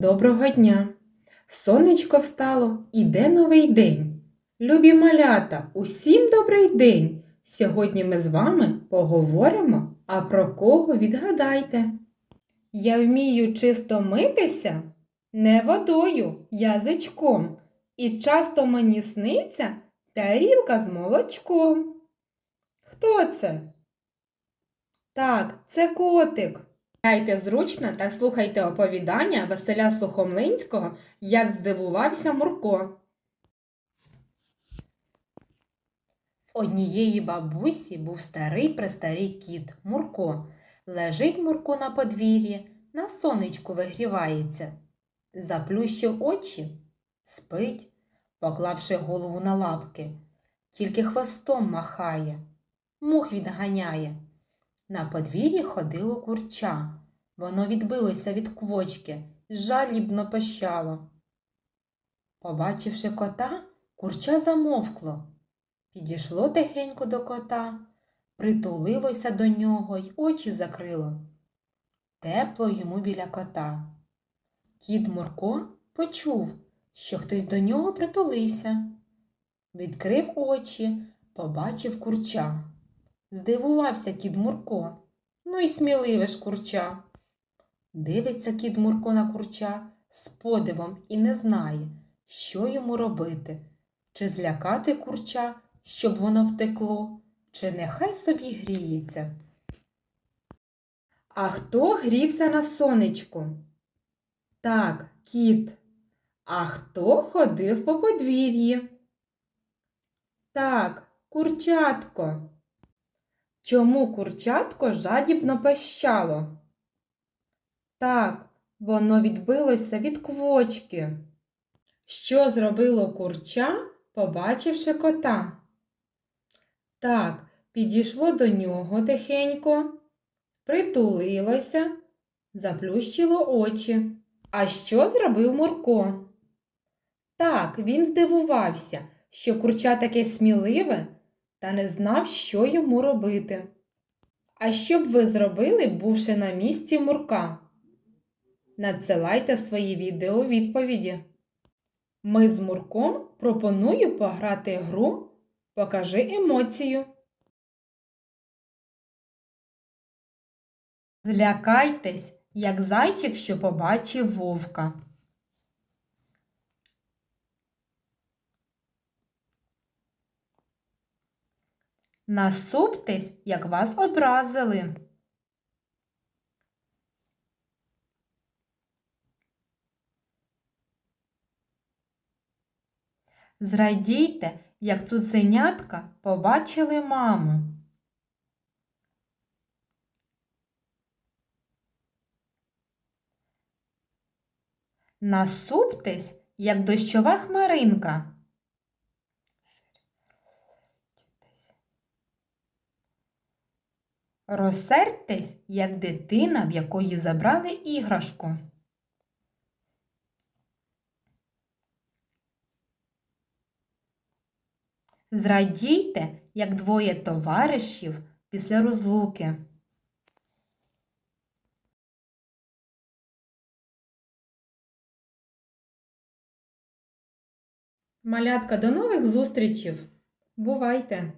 Доброго дня! Сонечко встало, іде новий день. Любі малята, усім добрий день! Сьогодні ми з вами поговоримо, а про кого відгадайте. Я вмію чисто митися не водою, язичком, і часто мені сниться тарілка з молочком. Хто це? Так, це котик. Сядьте зручно та слухайте оповідання Василя Сухомлинського Як здивувався Мурко. В однієї бабусі був старий престарий кіт Мурко. Лежить Мурко на подвір'ї, на сонечку вигрівається. Заплющив очі, спить, поклавши голову на лапки, тільки хвостом махає, мух відганяє. На подвір'ї ходило курча. Воно відбилося від квочки, жалібно пищало. Побачивши кота, курча замовкло. Підійшло тихенько до кота, притулилося до нього й очі закрило. Тепло йому біля кота. Кіт Мурко почув, що хтось до нього притулився. Відкрив очі, побачив курча. Здивувався кіт Мурко. Ну й сміливе ж курча. Дивиться кіт Мурко на курча з подивом і не знає, що йому робити, чи злякати курча, щоб воно втекло, чи нехай собі гріється. А хто грівся на сонечку? Так, кіт. А хто ходив по подвір'ї? Так, курчатко. Чому курчатко жадібно пищало? Так, воно відбилося від квочки. Що зробило курча, побачивши кота? Так, підійшло до нього тихенько, притулилося, заплющило очі. А що зробив Мурко? Так, він здивувався, що курча таке сміливе та не знав, що йому робити. А що б ви зробили, бувши на місці Мурка? Надсилайте свої відео відповіді. Ми з Мурком пропоную пограти гру Покажи емоцію. Злякайтесь, як зайчик, що побачив вовка. Насуптесь, як вас образили. Зрадійте, як цуценятка побачили маму. Насуптесь, як дощова хмаринка. Розсердьтесь, як дитина, в якої забрали іграшку. Зрадійте, як двоє товаришів після розлуки. Малятка, до нових зустрічів. Бувайте!